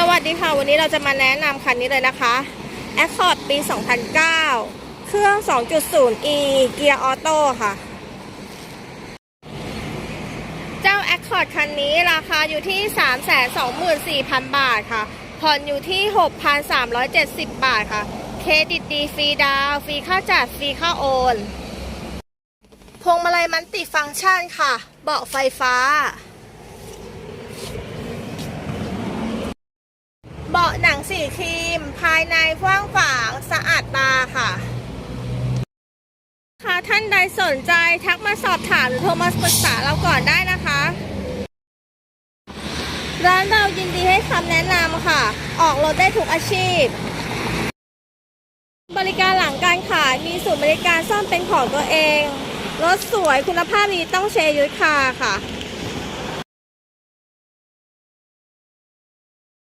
สวัสดีค่ะ วันนี้เราจะมาแนะนำคันนี้เลยนะคะ Accord ปี 2009 เครื่อง 2.0e เกียร์ออโต้ค่ะ เจ้า Accord คันนี้ราคาอยู่ที่ 324,000 บาทค่ะ ผ่อนอยู่ที่ 6,370 บาทค่ะ เครดิตดีฟรีดาวฟรีค่าจัด ฟรีค่าโอน พวงมาลัยมันติฟังก์ชันค่ะ เบาะไฟฟ้า เบาะหนัง สีครีม ภายในกว้างขวางสะอาดตาค่ะค่ะท่านใดสนใจทักมาสอบถามหรือโทรมาปรึกษาเราก่อนได้นะคะ ร้านเรายินดีให้คำแนะนำค่ะ ออกรถได้ทุกอาชีพ บริการหลังการขายมีศูนย์บริการซ่อมเป็นของตัวเอง รถสวยคุณภาพดีต้องเชยยุทธคาค่ะ